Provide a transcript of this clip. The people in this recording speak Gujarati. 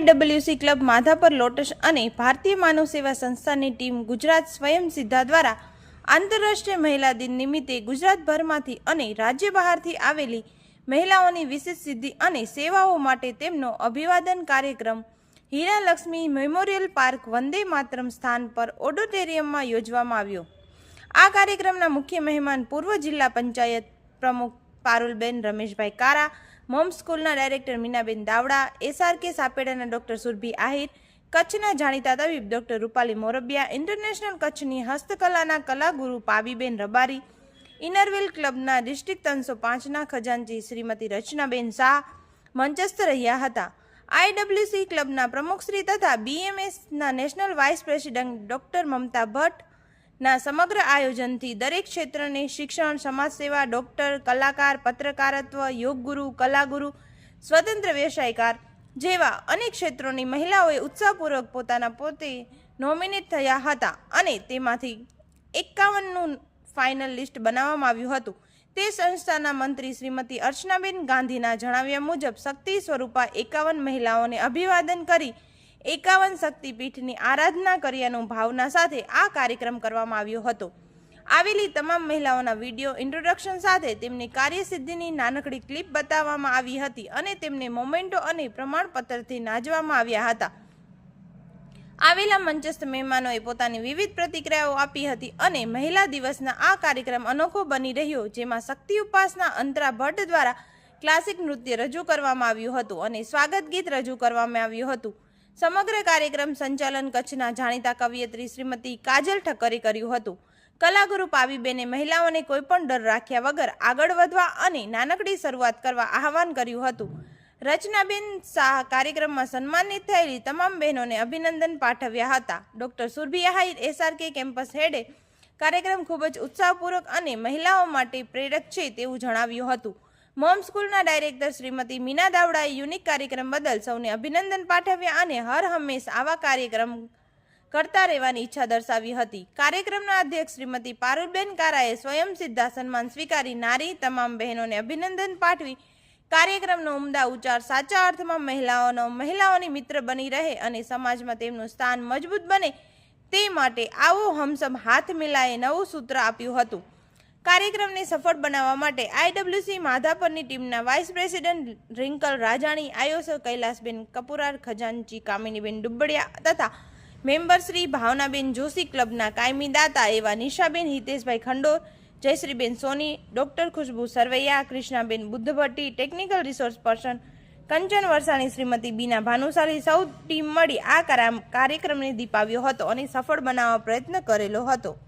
આઈડબ્લ્યુસી ક્લબ માધાપર લોટસ અને ભારતીય માનવ સેવા સંસ્થાની ટીમ ગુજરાત સ્વયં સિદ્ધા દ્વારા આંતરરાષ્ટ્રીય મહિલા દિન નિમિત્તે ગુજરાતભરમાંથી અને રાજ્ય બહારથી આવેલી મહિલાઓની વિશેષ સિદ્ધિ અને સેવાઓ માટે તેમનો અભિવાદન કાર્યક્રમ હીરાલક્ષ્મી મેમોરિયલ પાર્ક વંદે માતરમ સ્થાન પર ઓડિટોરિયમમાં યોજવામાં આવ્યો. આ કાર્યક્રમના મુખ્ય મહેમાન પૂર્વ જિલ્લા પંચાયત પ્રમુખ પારુલબેન રમેશભાઈ કારા મોમ સ્કૂલના ડાયરેક્ટર મીનાબેન દાવડા એસઆરકે સાપેડાના ડોક્ટર સુરભી આહિર, કચ્છના જાણીતા તબીબ ડોક્ટર રૂપાલી મોરબિયા, ઇન્ટરનેશનલ કચ્છની હસ્તકલાના કલાગુરુ પાબીબેન રબારી, ઇનરવેલ ક્લબના ડિસ્ટ્રિક્ટ ત્રણસો પાંચના ખજાનચી શ્રીમતી રચનાબેન શાહ મંચસ્થ રહ્યા હતા. આઈડબ્લ્યુસી ક્લબના પ્રમુખશ્રી તથા બીએમએસના national vice president doctor Mamta Bhatt ના, સમગ્ર આયોજનથી દરેક ક્ષેત્રને શિક્ષણ, સમાજસેવા, ડૉક્ટર, કલાકાર, પત્રકારત્વ, યોગગુરુ, કલાગુરુ, સ્વતંત્ર વ્યવસાયકાર જેવા અનેક ક્ષેત્રોની મહિલાઓએ ઉત્સાહપૂર્વક પોતાના પોતે નોમિનેટ થયા હતા અને તેમાંથી એકાવનનું ફાઇનલ લિસ્ટ બનાવવામાં આવ્યું હતું. તે સંસ્થાના મંત્રી શ્રીમતી અર્ચનાબેન ગાંધીના જણાવ્યા મુજબ શક્તિ સ્વરૂપા એકાવન મહિલાઓને અભિવાદન કરી એકાવન શક્તિપીઠની આરાધના કર્યાનું ભાવના સાથે આ કાર્યક્રમ કરવામાં આવ્યો હતો. આવેલી તમામ મહિલાઓના વીડિયો ઇન્ટ્રોડક્શન સાથે તેમની કાર્યસિદ્ધિની નાનકડી ક્લિપ બતાવવામાં આવી હતી અને તેમને મોમેન્ટો અને પ્રમાણપત્રથી નાજવામાં આવ્યા હતા. આવેલા મંચસ્થ મહેમાનોએ પોતાની વિવિધ પ્રતિક્રિયાઓ આપી હતી અને મહિલા દિવસના આ કાર્યક્રમ અનોખો બની રહ્યો, જેમાં શક્તિ ઉપાસના અંતરા ભટ્ટ દ્વારા ક્લાસિક નૃત્ય રજૂ કરવામાં આવ્યું હતું અને સ્વાગત ગીત રજૂ કરવામાં આવ્યું હતું. સમગ્ર કાર્યક્રમ સંચાલન કચ્છના જાણીતા કવિયત્રી શ્રીમતી કાજલ ઠક્કરે કર્યું હતું. કલાગુરુ પાવીબેને મહિલાઓને કોઈપણ ડર રાખ્યા વગર આગળ વધવા અને નાનકડી શરૂઆત કરવા આહવાન કર્યું હતું. રચનાબેન શાહ કાર્યક્રમમાં સન્માનિત થયેલી તમામ બહેનોને અભિનંદન પાઠવ્યા હતા. Doctor Surbhi Ahir SRK campus હેડે કાર્યક્રમ ખૂબ જ ઉત્સાહપૂર્વક અને મહિલાઓ માટે પ્રેરક છે તેવું જણાવ્યું હતું. મોમ સ્કૂલના ડાયરેક્ટર શ્રીમતી મીના દાવડાએ યુનિક કાર્યક્રમ બદલ સૌને અભિનંદન પાઠવ્યા અને હર હંમેશ આવા કાર્યક્રમ કરતા રહેવાની ઈચ્છા દર્શાવી હતી. કાર્યક્રમના અધ્યક્ષ શ્રીમતી પારુલબેન કારાએ સ્વયં સિદ્ધા સન્માન સ્વીકારી નારી તમામ બહેનોને અભિનંદન પાઠવી. કાર્યક્રમનો ઉમદા ઉચ્ચાર સાચા અર્થમાં મહિલાઓનો મહિલાઓની મિત્ર બની રહે અને સમાજમાં તેમનું સ્થાન મજબૂત બને તે માટે આવો હમસમ હાથ મિલાએ નવું સૂત્ર આપ્યું હતું. કાર્યક્રમને સફળ બનાવવા માટે આઈડબ્લ્યુસી માધાપરની ટીમના વાઇસ પ્રેસિડેન્ટ રિંકલ રાજાણી આયોસર કૈલાસબેન કપુરાર, ખજાનચી કામિનીબેન ડુબડિયા તથા મેમ્બર શ્રી ભાવનાબેન જોશી ક્લબના કાયમી દાતા એવા Nishaben, Hiteshbhai Khandor, Jayshreeben Soni, doctor Khushbu Sarvaiya, Krishnaben Buddhbhatti, technical resource person Kanchan Varsani, Shrimati Bina Bhanushali સૌ ટીમ મળી આ કરા- કાર્યક્રમને દીપાવ્યો હતો અને સફળ બનાવવા પ્રયત્ન કરેલો હતો.